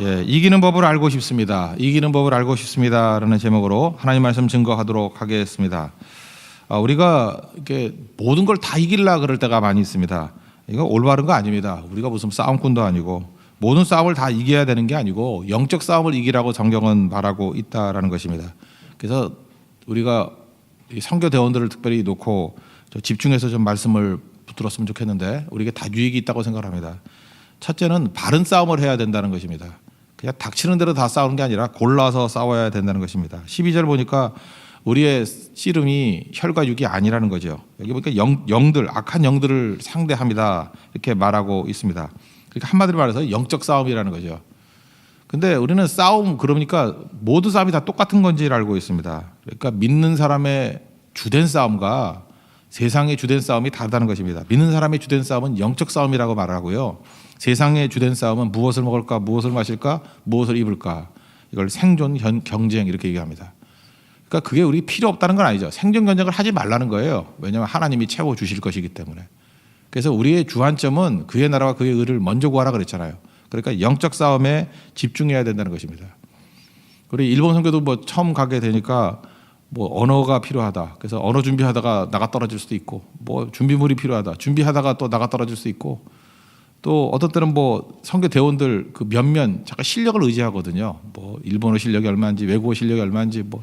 예, 이기는 법을 알고 싶습니다. 이기는 법을 알고 싶습니다라는 제목으로 하나님 말씀 증거하도록 하겠습니다. 아, 우리가 이렇게 모든 걸 다 이길라 그럴 때가 많이 있습니다. 이거 올바른 거 아닙니다. 우리가 무슨 싸움꾼도 아니고 모든 싸움을 다 이겨야 되는 게 아니고 영적 싸움을 이기라고 성경은 말하고 있다라는 것입니다. 그래서 우리가 이 선교 대원들을 특별히 놓고 저 집중해서 좀 말씀을 붙들었으면 좋겠는데 우리에게 다 유익이 있다고 생각합니다. 첫째는 바른 싸움을 해야 된다는 것입니다. 그냥 닥치는 대로 다 싸우는 게 아니라 골라서 싸워야 된다는 것입니다. 12절 보니까 우리의 씨름이 혈과 육이 아니라는 거죠. 여기 보니까 영, 영들, 악한 영들을 상대합니다. 이렇게 말하고 있습니다. 그러니까 한마디로 말해서 영적 싸움이라는 거죠. 근데 우리는 싸움 그러니까 모든 싸움이 다 똑같은 건지를 알고 있습니다. 그러니까 믿는 사람의 주된 싸움과 세상의 주된 싸움이 다르다는 것입니다. 믿는 사람의 주된 싸움은 영적 싸움이라고 말하고요. 세상의 주된 싸움은 무엇을 먹을까, 무엇을 마실까, 무엇을 입을까. 이걸 생존 현, 경쟁 이렇게 얘기합니다. 그러니까 그게 우리 필요 없다는 건 아니죠. 생존 경쟁을 하지 말라는 거예요. 왜냐하면 하나님이 채워 주실 것이기 때문에. 그래서 우리의 주안점은 그의 나라와 그의 의를 먼저 구하라 그랬잖아요. 그러니까 영적 싸움에 집중해야 된다는 것입니다. 우리 일본 선교도 뭐 처음 가게 되니까 뭐 언어가 필요하다. 그래서 언어 준비하다가 나가 떨어질 수도 있고, 뭐 준비물이 필요하다. 준비하다가 또 나가 떨어질 수도 있고, 또 어떤 때는 뭐 선교 대원들 그 몇몇 잠깐 실력을 의지하거든요. 뭐 일본어 실력이 얼마인지, 외국어 실력이 얼마인지 뭐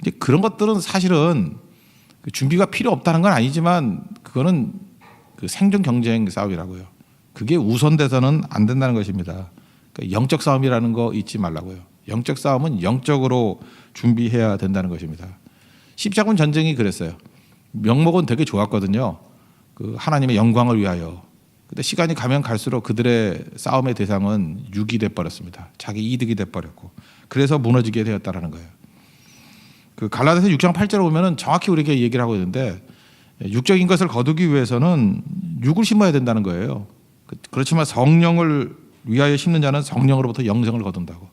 이제 그런 것들은 사실은 그 준비가 필요 없다는 건 아니지만 그거는 그 생존 경쟁 싸움이라고요. 그게 우선돼서는 안 된다는 것입니다. 그러니까 영적 싸움이라는 거 잊지 말라고요. 영적 싸움은 영적으로 준비해야 된다는 것입니다. 십자군 전쟁이 그랬어요. 명목은 되게 좋았거든요. 그 하나님의 영광을 위하여. 근데 시간이 가면 갈수록 그들의 싸움의 대상은 육이 돼 버렸습니다. 자기 이득이 돼 버렸고. 그래서 무너지게 되었다라는 거예요. 그 갈라디아서 6장 8절에 보면은 정확히 우리에게 얘기를 하고 있는데 육적인 것을 거두기 위해서는 육을 심어야 된다는 거예요. 그- 그렇지만 성령을 위하여 심는 자는 성령으로부터 영생을 거둔다고.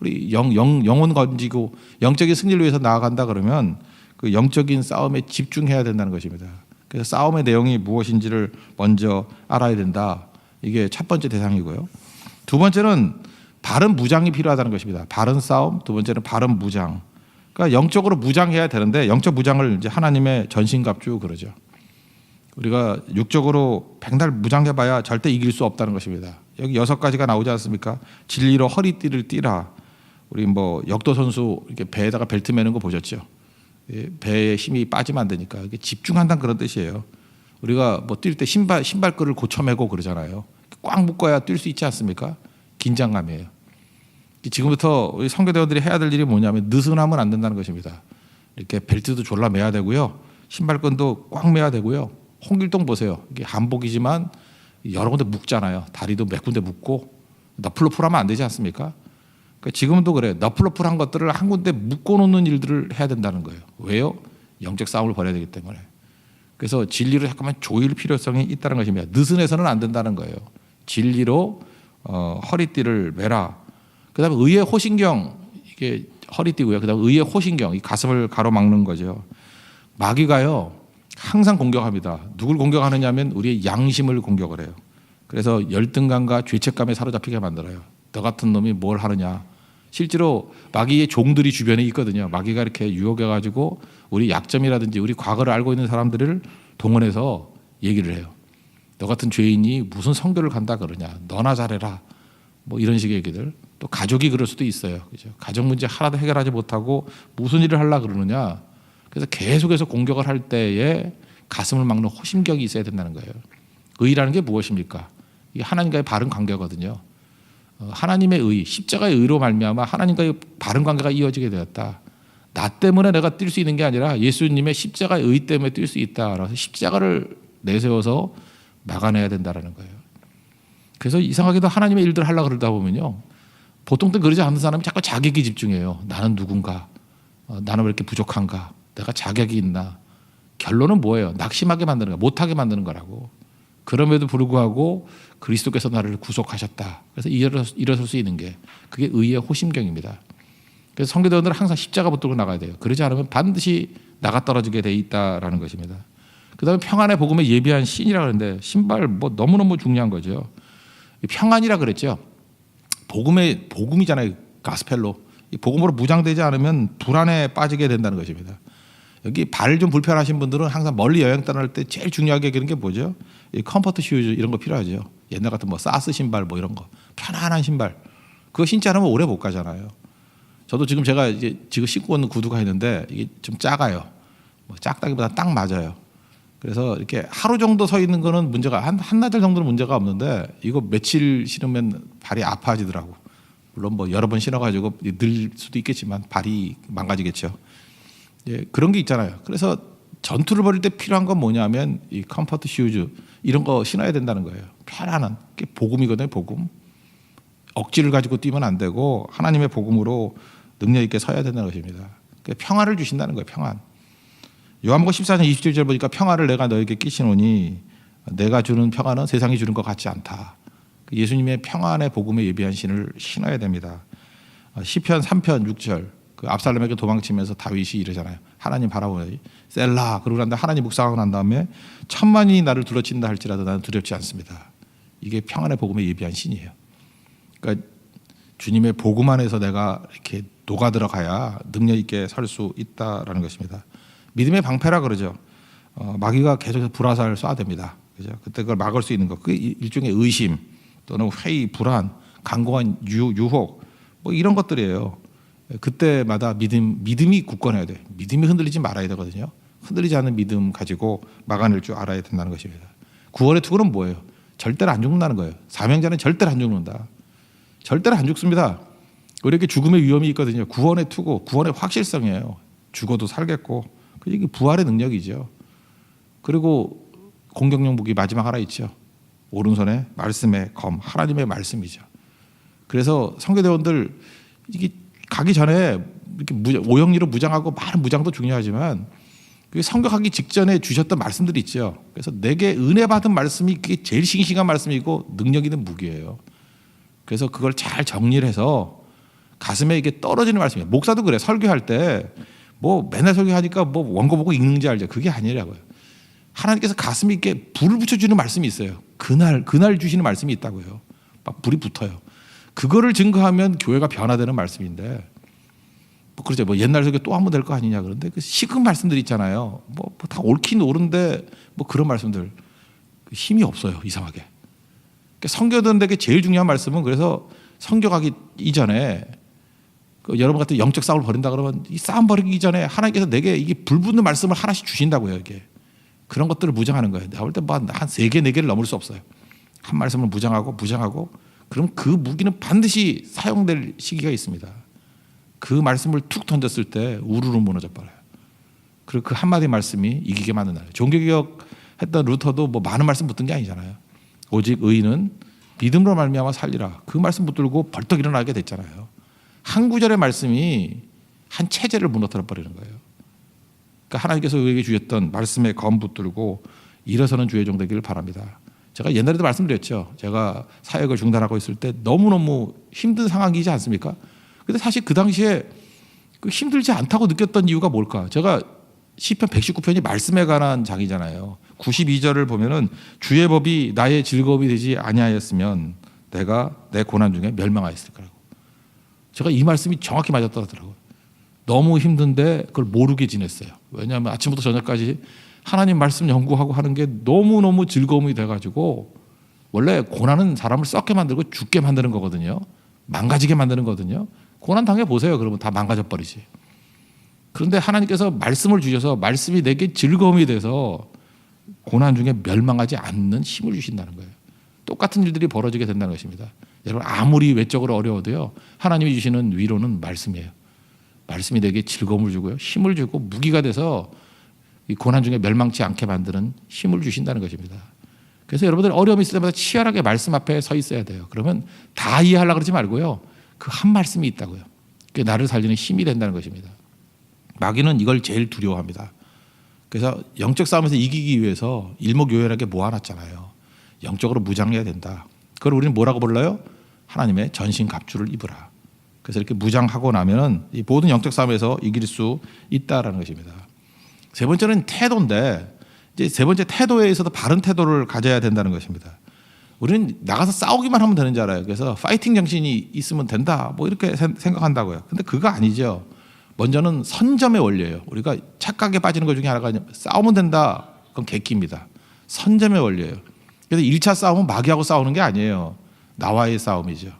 우리 영, 영, 영혼 건지고 영적인 승리를 위해서 나아간다 그러면 그 영적인 싸움에 집중해야 된다는 것입니다. 그래서 싸움의 내용이 무엇인지를 먼저 알아야 된다. 이게 첫 번째 대상이고요. 두 번째는 바른 무장이 필요하다는 것입니다. 바른 싸움. 두 번째는 바른 무장. 그러니까 영적으로 무장해야 되는데 영적 무장을 이제 하나님의 전신갑주 그러죠. 우리가 육적으로 백날 무장해봐야 절대 이길 수 없다는 것입니다. 여기 여섯 가지가 나오지 않습니까? 진리로 허리띠를 띠라. 우리 뭐 역도 선수 이렇게 배에다가 벨트 매는 거 보셨죠? 예, 배에 힘이 빠지면 안 되니까 집중한다는 그런 뜻이에요. 우리가 뭐 뛸 때 신발 신발끈을 고쳐 매고 그러잖아요. 꽉 묶어야 뛸 수 있지 않습니까? 긴장감이에요. 지금부터 우리 성교대원들이 해야 될 일이 뭐냐면 느슨하면 안 된다는 것입니다. 이렇게 벨트도 졸라 매야 되고요. 신발끈도 꽉 매야 되고요. 홍길동 보세요. 이게 한복이지만 여러 군데 묶잖아요. 다리도 몇 군데 묶고 너플러풀 하면 안 되지 않습니까? 그러니까 지금도 그래. 너플러풀한 것들을 한 군데 묶어놓는 일들을 해야 된다는 거예요. 왜요? 영적 싸움을 벌여야 되기 때문에. 그래서 진리로 잠깐만 조일 필요성이 있다는 것입니다. 느슨해서는 안 된다는 거예요. 진리로 어, 허리띠를 매라. 그다음에 의의 호신경 이게 허리띠고요. 그다음에 의의 호신경 이 가슴을 가로막는 거죠. 마귀가요 항상 공격합니다. 누굴 공격하느냐면 우리의 양심을 공격을 해요. 그래서 열등감과 죄책감에 사로잡히게 만들어요. 너 같은 놈이 뭘 하느냐. 실제로 마귀의 종들이 주변에 있거든요. 마귀가 이렇게 유혹해 가지고 우리 약점이라든지 우리 과거를 알고 있는 사람들을 동원해서 얘기를 해요. 너 같은 죄인이 무슨 성교를 간다 그러냐. 너나 잘해라. 뭐 이런 식의 얘기들. 또 가족이 그럴 수도 있어요. 그죠? 가족 문제 하나도 해결하지 못하고 무슨 일을 하려 그러느냐. 그래서 계속해서 공격을 할 때에 가슴을 막는 호심경이 있어야 된다는 거예요. 의라는 게 무엇입니까? 이게 하나님과의 바른 관계거든요. 어, 하나님의 의, 십자가의 의로 말미암아 하나님과의 바른 관계가 이어지게 되었다. 나 때문에 내가 뛸 수 있는 게 아니라 예수님의 십자가의 의 때문에 뛸 수 있다. 그래서 십자가를 내세워서 막아내야 된다라는 거예요. 그래서 이상하게도 하나님의 일들을 하려 그러다 보면요. 보통 때 그러지 않는 사람이 자꾸 자격이 집중해요. 나는 누군가? 어, 나는 왜 이렇게 부족한가? 내가 자격이 있나? 결론은 뭐예요? 낙심하게 만드는 거, 못하게 만드는 거라고. 그럼에도 불구하고 그리스도께서 나를 구속하셨다. 그래서 일어설 수 있는 게 그게 의의 호심경입니다. 그래서 성교대원들은 항상 십자가 붙들고 나가야 돼요. 그러지 않으면 반드시 나가 떨어지게 돼 있다라는 것입니다. 그다음에 평안의 복음에 예비한 신이라 그러는데 신발 뭐 너무너무 중요한 거죠. 평안이라 그랬죠. 복음의 복음이잖아요. 가스펠로. 이 복음으로 무장되지 않으면 불안에 빠지게 된다는 것입니다. 여기 발 좀 불편하신 분들은 항상 멀리 여행 떠날 때 제일 중요하게 여기는 게 뭐죠? 이 컴포트 슈즈 이런 거 필요하죠. 옛날 같은 뭐 사스 신발 뭐 이런 거 편안한 신발 그거 신지 않으면 오래 못 가잖아요. 저도 지금 제가 이제 지금 신고 있는 구두가 있는데 이게 좀 작아요. 뭐 작다기보다 딱 맞아요. 그래서 이렇게 하루 정도 서 있는 거는 문제가 한 한나절 정도는 문제가 없는데 이거 며칠 신으면 발이 아파지더라고. 물론 뭐 여러 번 신어가지고 늘 수도 있겠지만 발이 망가지겠죠. 예, 그런 게 있잖아요. 그래서 전투를 벌일 때 필요한 건 뭐냐면 이 컴포트 슈즈 이런 거 신어야 된다는 거예요. 편안한 게 복음이거든요. 복음. 억지를 가지고 뛰면 안 되고 하나님의 복음으로 능력 있게 서야 된다는 것입니다. 그 평화를 주신다는 거예요. 평안. 요한복음 14장 27절 보니까 평화를 내가 너에게 끼치노니 내가 주는 평화는 세상이 주는 것 같지 않다. 그 예수님의 평안의 복음에 예비한 신을 신어야 됩니다. 아, 시편 3편 6절 그 압살롬에게 도망치면서 다윗이 이러잖아요. 하나님 바라보니 셀라 그러고 난 다음에 하나님 묵상하고 난 다음에 천만이 나를 둘러친다 할지라도 나는 두렵지 않습니다. 이게 평안의 복음에 예비한 신이에요. 그러니까 주님의 복음 안에서 내가 이렇게 녹아 들어가야 능력 있게 설 수 있다라는 것입니다. 믿음의 방패라 그러죠. 어, 마귀가 계속해서 불화살 쏴댑니다. 그죠? 그때 그걸 막을 수 있는 것, 그 일종의 의심 또는 회의, 불안, 강고한 유, 유혹 뭐 이런 것들이에요. 그때마다 믿음 믿음이 굳건해야 돼. 믿음이 흔들리지 말아야 되거든요. 흔들리지 않는 믿음 가지고 막아낼 줄 알아야 된다는 것입니다. 구원의 투구는 뭐예요? 절대로 안 죽는다는 거예요. 사명자는 절대로 안 죽는다. 절대로 안 죽습니다. 우리에게 죽음의 위험이 있거든요. 구원의 투구, 구원의 확실성이에요. 죽어도 살겠고, 그 이게 부활의 능력이죠. 그리고 공격용 무기 마지막 하나 있죠. 오른손에 말씀의 검, 하나님의 말씀이죠. 그래서 성교대원들 이게 가기 전에 이렇게 무장, 오영리로 무장하고 많은 무장도 중요하지만 그 성격하기 직전에 주셨던 말씀들이 있죠. 그래서 내게 은혜 받은 말씀이 그게 제일 싱싱한 말씀이고 능력 있는 무기예요. 그래서 그걸 잘 정리를 해서 가슴에 이게 떨어지는 말씀이에요. 목사도 그래. 설교할 때 뭐 맨날 설교하니까 뭐 원고 보고 읽는지 알죠. 그게 아니라고요. 하나님께서 가슴에 이렇게 불을 붙여주는 말씀이 있어요. 그날 그날 주시는 말씀이 있다고요. 막 불이 붙어요. 그거를 증거하면 교회가 변화되는 말씀인데 뭐 그러죠. 뭐 옛날 설교 또한 번 될 거 아니냐 그런데 그 식은 말씀들 있잖아요. 뭐 다 옳긴 옳은데 뭐 그런 말씀들 그 힘이 없어요. 이상하게. 그러니까 성교들에게 제일 중요한 말씀은 그래서 성교가기 이전에 그 여러분 같은 영적 싸움을 벌인다 그러면 이 싸움 벌이기 이전에 하나님께서 내게 이게 불붙는 말씀을 하나씩 주신다고요. 이게 그런 것들을 무장하는 거예요. 내가 볼 때뭐한세 개 네 개를 넘을 수 없어요. 한 말씀을 무장하고 무장하고 그럼 그 무기는 반드시 사용될 시기가 있습니다. 그 말씀을 툭 던졌을 때 우르르 무너져 버려요. 그리고 그 한마디 말씀이 이기게 만든다. 종교개혁 했던 루터도 뭐 많은 말씀 붙은 게 아니잖아요. 오직 의인은 믿음으로 말미암아 살리라. 그 말씀 붙들고 벌떡 일어나게 됐잖아요. 한 구절의 말씀이 한 체제를 무너뜨려 버리는 거예요. 그러니까 하나님께서 우리에게 주셨던 말씀의 검 붙들고 일어서는 주의 종 되기를 바랍니다. 제가 옛날에도 말씀드렸죠. 제가 사역을 중단하고 있을 때 너무너무 힘든 상황이지 않습니까? 근데 사실 그 당시에 그 힘들지 않다고 느꼈던 이유가 뭘까? 제가 시편 119편이 말씀에 관한 장이잖아요. 92절을 보면은 주의 법이 나의 즐거움이 되지 아니하였으면 내가 내 고난 중에 멸망하였을 거라고. 제가 이 말씀이 정확히 맞았더라고요. 너무 힘든데 그걸 모르게 지냈어요. 왜냐하면 아침부터 저녁까지 하나님 말씀 연구하고 하는 게 너무너무 즐거움이 돼가지고 원래 고난은 사람을 썩게 만들고 죽게 만드는 거거든요. 망가지게 만드는 거거든요. 고난 당해 보세요. 그러면 다 망가져 버리지. 그런데 하나님께서 말씀을 주셔서 말씀이 내게 즐거움이 돼서 고난 중에 멸망하지 않는 힘을 주신다는 거예요. 똑같은 일들이 벌어지게 된다는 것입니다. 여러분 아무리 외적으로 어려워도요. 하나님이 주시는 위로는 말씀이에요. 말씀이 내게 즐거움을 주고요. 힘을 주고 무기가 돼서 이 고난 중에 멸망치 않게 만드는 힘을 주신다는 것입니다. 그래서 여러분들 어려움이 있을 때마다 치열하게 말씀 앞에 서 있어야 돼요. 그러면 다 이해하려고 그러지 말고요. 그 한 말씀이 있다고요. 그게 나를 살리는 힘이 된다는 것입니다. 마귀는 이걸 제일 두려워합니다. 그래서 영적 싸움에서 이기기 위해서 일목요연하게 모아놨잖아요. 영적으로 무장해야 된다. 그걸 우리는 뭐라고 불러요? 하나님의 전신 갑주를 입으라. 그래서 이렇게 무장하고 나면은 이 모든 영적 싸움에서 이길 수 있다라는 것입니다. 세 번째는 태도인데 이제 세 번째 태도에 있어서 바른 태도를 가져야 된다는 것입니다. 우리는 나가서 싸우기만 하면 되는 줄 알아요. 그래서 파이팅 정신이 있으면 된다. 뭐 이렇게 생- 생각한다고요. 근데 그거 아니죠. 먼저는 선점의 원리예요. 우리가 착각에 빠지는 것 중에 하나가 싸우면 된다. 그건 객기입니다. 선점의 원리예요. 그래서 1차 싸움은 마귀하고 싸우는 게 아니에요. 나와의 싸움이죠.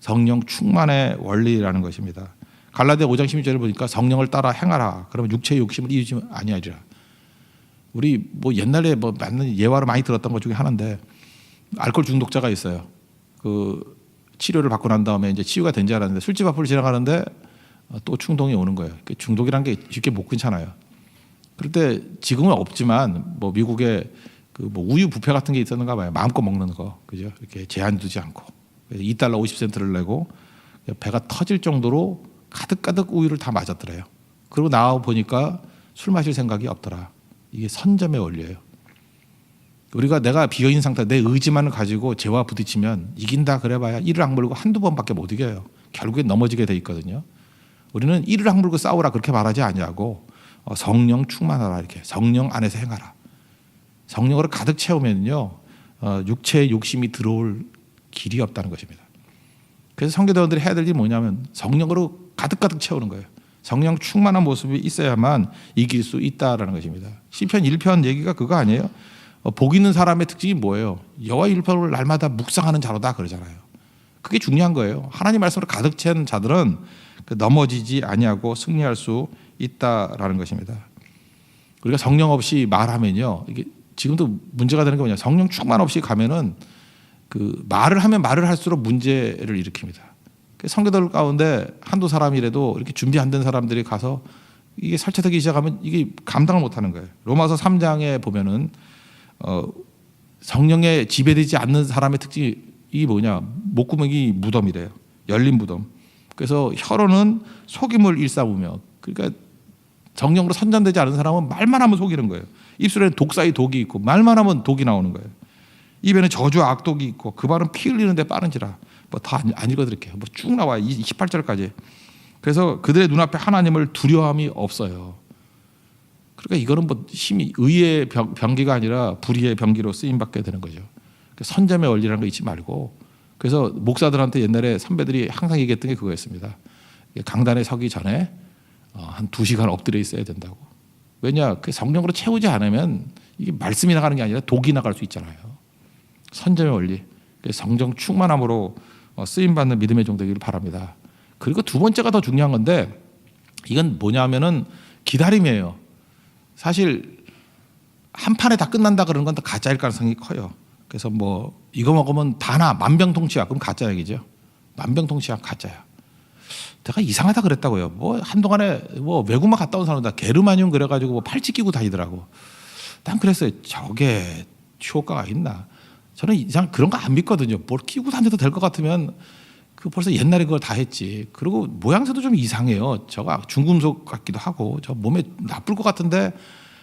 성령 충만의 원리라는 것입니다. 갈라디아 5장 16절을 보니까 성령을 따라 행하라. 그러면 육체의 욕심을 이루지 아니하리라. 우리 뭐 옛날에 뭐 맞는 예화를 많이 들었던 것 중에 하나인데 알코올 중독자가 있어요. 그 치료를 받고 난 다음에 이제 치유가 된 줄 알았는데 술집 앞을 지나가는데 어, 또 충동이 오는 거예요. 그 중독이란 게 쉽게 못 끊잖아요. 그럴 때 지금은 없지만 뭐 미국에 그 뭐 우유 부페 같은 게 있었는가 봐요. 마음껏 먹는 거. 그죠? 이렇게 제한 두지 않고. 그래서 2달러 50센트를 내고 배가 터질 정도로 가득가득 우유를 다 맞았더래요. 그리고 나와 보니까 술 마실 생각이 없더라. 이게 선점의 원리예요. 우리가 내가 비어있는 상태, 내 의지만을 가지고 죄와 부딪히면 이긴다 그래봐야 이를 악물고 한두 번밖에 못 이겨요. 결국엔 넘어지게 돼 있거든요. 우리는 이를 악물고 싸우라 그렇게 말하지 아니하고 어, 성령 충만하라 이렇게 성령 안에서 행하라. 성령으로 가득 채우면요 어, 육체의 욕심이 들어올 길이 없다는 것입니다. 그래서 성교대원들이 해야 될 일이 뭐냐면 성령으로 가득가득 채우는 거예요. 성령 충만한 모습이 있어야만 이길 수 있다라는 것입니다. 시편 1편 얘기가 그거 아니에요? 어, 복 있는 사람의 특징이 뭐예요? 여호와 율법을 날마다 묵상하는 자로다 그러잖아요. 그게 중요한 거예요. 하나님 말씀으로 가득 채운 자들은 그 넘어지지 아니하고 승리할 수 있다라는 것입니다. 우리가 성령 없이 말하면요. 이게 지금도 문제가 되는 게 뭐냐? 성령 충만 없이 가면은 그 말을 하면 말을 할수록 문제를 일으킵니다. 그 성교들 가운데 한두 사람이라도 이렇게 준비 안 된 사람들이 가서 이게 설치되기 시작하면 이게 감당을 못 하는 거예요. 로마서 3장에 보면은 어 성령에 지배되지 않는 사람의 특징이 이 뭐냐? 목구멍이 무덤이래요. 열린 무덤. 그래서 혀로는 속임을 일삼으며 그러니까 정령으로 선전되지 않은 사람은 말만 하면 속이는 거예요. 입술에는 독사의 독이 있고 말만 하면 독이 나오는 거예요. 입에는 저주와 악독이 있고 그 발은 피 흘리는데 빠른지라 뭐 다안 안 읽어드릴게요. 뭐 쭉 나와요. 28절까지. 그래서 그들의 눈앞에 하나님을 두려움이 없어요. 그러니까 이거는 뭐 힘이 의의 병, 병기가 아니라 불의의 병기로 쓰임 받게 되는 거죠. 그 선점의 원리라는 거 잊지 말고 그래서 목사들한테 옛날에 선배들이 항상 얘기했던 게 그거였습니다. 강단에 서기 전에 어, 한두 시간 엎드려 있어야 된다고. 왜냐 그 성령으로 채우지 않으면 이게 말씀이 나가는 게 아니라 독이 나갈 수 있잖아요. 선점의 원리, 성령 충만함으로 어, 쓰임 받는 믿음의 종 되기를 바랍니다. 그리고 두 번째가 더 중요한 건데 이건 뭐냐면은 기다림이에요. 사실 한 판에 다 끝난다 그러는 건더 가짜일 가능성이 커요. 그래서 뭐 이거 먹으면 다나 만병통치약 그럼 가짜 얘기죠. 만병통치약 가짜야. 내가 이상하다 그랬다고요. 뭐 한동안에 뭐 외국만 갔다 온 사람다 게르마늄 그래가지고 뭐 팔찌 끼고 다니더라고. 난 그랬어요. 저게 효과가 있나? 저는 이상 그런 거 안 믿거든요. 뭘 끼고 다녀도 될 것 같으면 그 벌써 옛날에 그걸 다 했지. 그리고 모양새도 좀 이상해요. 저가 중금속 같기도 하고 저 몸에 나쁠 것 같은데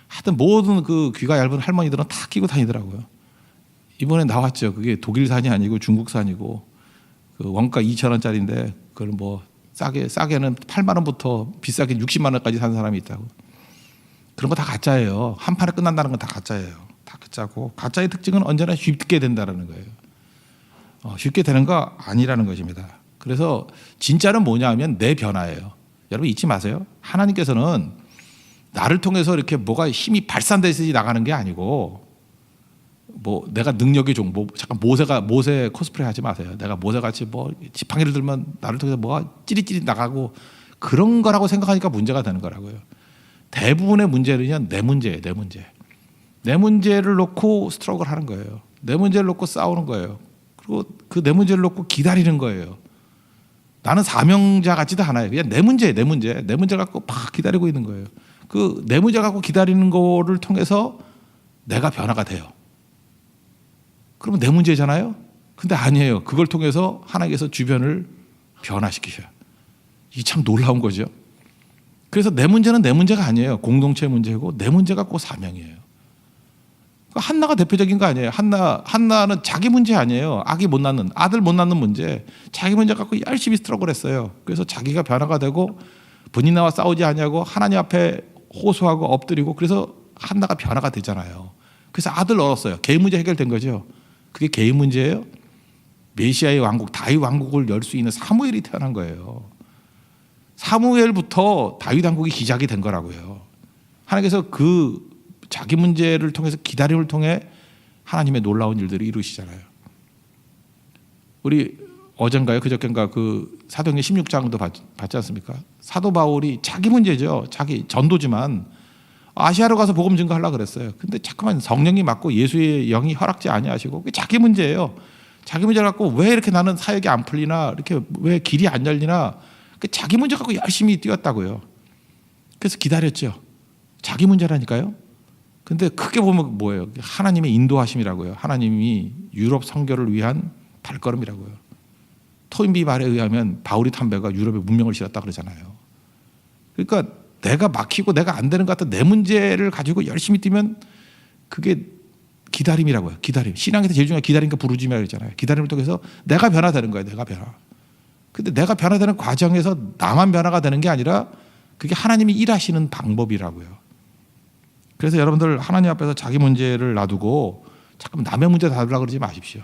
하여튼 모든 그 귀가 얇은 할머니들은 다 끼고 다니더라고요. 이번에 나왔죠. 그게 독일산이 아니고 중국산이고 그 원가 2천 원짜리인데 그걸 뭐 싸게 싸게는 8만 원부터 비싸게 60만 원까지 산 사람이 있다고. 그런 거 다 가짜예요. 한 판에 끝난다는 건 다 가짜예요. 다 가짜고 가짜의 특징은 언제나 쉽게 된다는 거예요. 어, 쉽게 되는 거 아니라는 것입니다. 그래서 진짜는 뭐냐 하면 내 변화예요. 여러분 잊지 마세요. 하나님께서는 나를 통해서 이렇게 뭐가 힘이 발산돼서 나가는 게 아니고 뭐 내가 능력이 좀 뭐 잠깐 모세가 모세 코스프레 하지 마세요. 내가 모세 같이 뭐 지팡이를 들면 나를 통해서 뭐가 찌릿찌릿 나가고 그런 거라고 생각하니까 문제가 되는 거라고요. 대부분의 문제는요 내 문제예요, 내 문제. 내 문제를 놓고 스트럭을 하는 거예요. 내 문제를 놓고 싸우는 거예요. 그리고 그 내 문제를 놓고 기다리는 거예요. 나는 사명자 같지도 않아요. 그냥 내 문제, 내 문제, 내 문제 갖고 막 기다리고 있는 거예요. 그 내 문제 갖고 기다리는 거를 통해서 내가 변화가 돼요. 그러면 내 문제잖아요. 근데 아니에요. 그걸 통해서 하나님께서 주변을 변화시키셔요. 이게 참 놀라운 거죠. 그래서 내 문제는 내 문제가 아니에요. 공동체 문제고 내 문제가 꼭 사명이에요. 그 한나가 대표적인 거 아니에요. 한나 한나는 자기 문제 아니에요. 아기 못 낳는 아들 못 낳는 문제. 자기 문제 갖고 열심히 스트러글했어요. 그래서 자기가 변화가 되고 본인나와 싸우지 않냐고 하나님 앞에 호소하고 엎드리고 그래서 한나가 변화가 되잖아요. 그래서 아들 얻었어요. 개인 문제 해결된 거죠. 그게 개인 문제예요? 메시아의 왕국 다윗 왕국을 열 수 있는 사무엘이 태어난 거예요. 사무엘부터 다윗 왕국이 시작이 된 거라고요. 하나님께서 그 자기 문제를 통해서 기다림을 통해 하나님의 놀라운 일들을 이루시잖아요. 우리 어젠가요 그저께인가 그 사도행전 16장도 봤, 봤지 않습니까? 사도 바울이 자기 문제죠. 자기 전도지만 아시아로 가서 복음 증거하려 그랬어요. 근데 자꾸만 성령이 맞고 예수의 영이 허락지 아니하시고 그게 자기 문제예요. 자기 문제 갖고 왜 이렇게 나는 사역이 안 풀리나 이렇게 왜 길이 안 열리나 그 자기 문제 갖고 열심히 뛰었다고요. 그래서 기다렸죠. 자기 문제라니까요. 근데 크게 보면 뭐예요? 하나님의 인도하심이라고요. 하나님이 유럽 선교를 위한 발걸음이라고요. 토인비 말에 의하면 바울이 탐배가 유럽에 문명을 실었다 그러잖아요. 그러니까 내가 막히고 내가 안 되는 것 같은 내 문제를 가지고 열심히 뛰면 그게 기다림이라고요. 기다림. 신앙에서 제일 중요한 기다림과 부르짖음이라고 그러잖아요. 기다림을 통해서 내가 변화되는 거예요. 내가 변화. 근데 내가 변화되는 과정에서 나만 변화가 되는 게 아니라 그게 하나님이 일하시는 방법이라고요. 그래서 여러분들 하나님 앞에서 자기 문제를 놔두고 자꾸 남의 문제 다루려고 그러지 마십시오.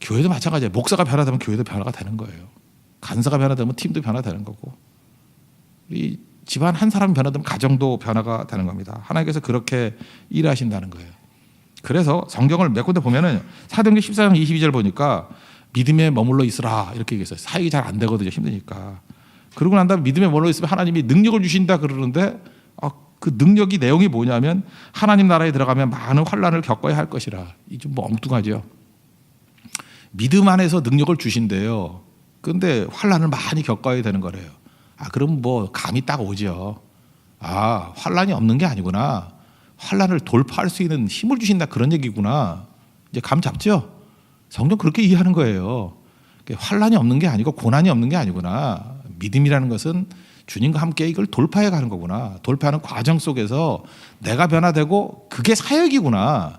교회도 마찬가지예요. 목사가 변화되면 교회도 변화가 되는 거예요. 간사가 변화되면 팀도 변화되는 거고. 우리 집안 한 사람이 변화되면 가정도 변화가 되는 겁니다. 하나님께서 그렇게 일하신다는 거예요. 그래서 성경을 몇 군데 보면은 사도행전 14장 22절 보니까 믿음에 머물러 있으라 이렇게 얘기했어요. 사역이 잘 안 되거든요. 힘드니까. 그러고 난 다음에 믿음에 머물러 있으면 하나님이 능력을 주신다 그러는데 아, 그 능력이 내용이 뭐냐면 하나님 나라에 들어가면 많은 환란을 겪어야 할 것이라. 이 좀 뭐 엉뚱하죠. 믿음 안에서 능력을 주신대요. 근데 환란을 많이 겪어야 되는 거래요. 아, 그럼 뭐 감이 딱 오죠. 아, 환란이 없는 게 아니구나. 환란을 돌파할 수 있는 힘을 주신다 그런 얘기구나. 이제 감 잡죠? 성경 그렇게 이해하는 거예요. 환란이 없는 게 아니고 고난이 없는 게 아니구나. 믿음이라는 것은 주님과 함께 이걸 돌파해 가는 거구나. 돌파하는 과정 속에서 내가 변화되고 그게 사역이구나.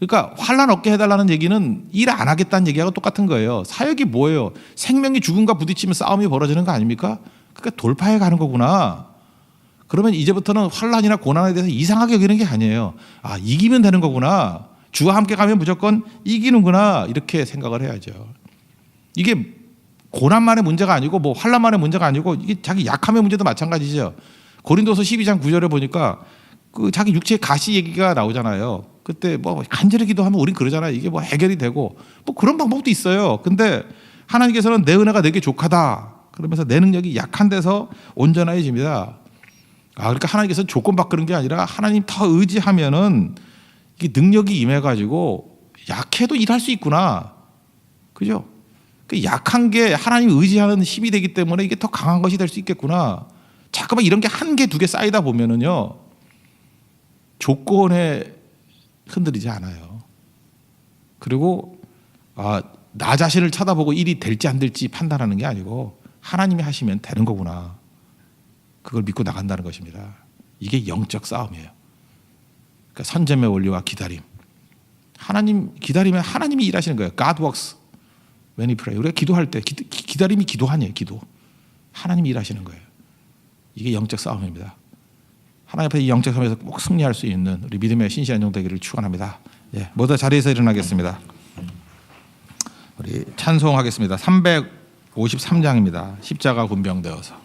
그러니까 환란 없게 해달라는 얘기는 일 안 하겠다는 얘기하고 똑같은 거예요. 사역이 뭐예요? 생명이 죽음과 부딪히면 싸움이 벌어지는 거 아닙니까? 그러니까 돌파해 가는 거구나. 그러면 이제부터는 환란이나 고난에 대해서 이상하게 여기는 게 아니에요. 아 이기면 되는 거구나. 주와 함께 가면 무조건 이기는구나 이렇게 생각을 해야죠. 이게 고난만의 문제가 아니고 뭐 환란만의 문제가 아니고 이게 자기 약함의 문제도 마찬가지죠. 고린도서 12장 9절에 보니까 그 자기 육체의 가시 얘기가 나오잖아요. 그때 뭐 간절히 기도하면 우린 그러잖아요. 이게 뭐 해결이 되고 뭐 그런 방법도 있어요. 근데 하나님께서는 내 은혜가 내게 족하다. 그러면서 내 능력이 약한 데서 온전해집니다. 아, 그러니까 하나님께서 조건 바꾸는 게 아니라 하나님 더 의지하면은 이게 능력이 임해가지고 약해도 일할 수 있구나. 그죠? 그 약한 게 하나님 의지하는 힘이 되기 때문에 이게 더 강한 것이 될 수 있겠구나. 자꾸만 이런 게 한 개, 두 개 쌓이다 보면은요. 조건에 흔들리지 않아요. 그리고 아, 나 자신을 쳐다보고 일이 될지 안 될지 판단하는 게 아니고 하나님이 하시면 되는 거구나. 그걸 믿고 나간다는 것입니다. 이게 영적 싸움이에요. 그러니까 선점의 원리와 기다림. 하나님 기다리면 하나님이 일하시는 거예요. God works when we pray. 우리가 기도할 때 기, 기다림이 기도하니에요. 기도. 하나님이 일하시는 거예요. 이게 영적 싸움입니다. 하나님 앞에 이 영적 싸움에서 꼭 승리할 수 있는 우리 믿음의 신실한 종 되기를 축원합니다. 예, 모두 자리에서 일어나겠습니다. 우리 찬송하겠습니다. 353장입니다. 십자가 군병되어서.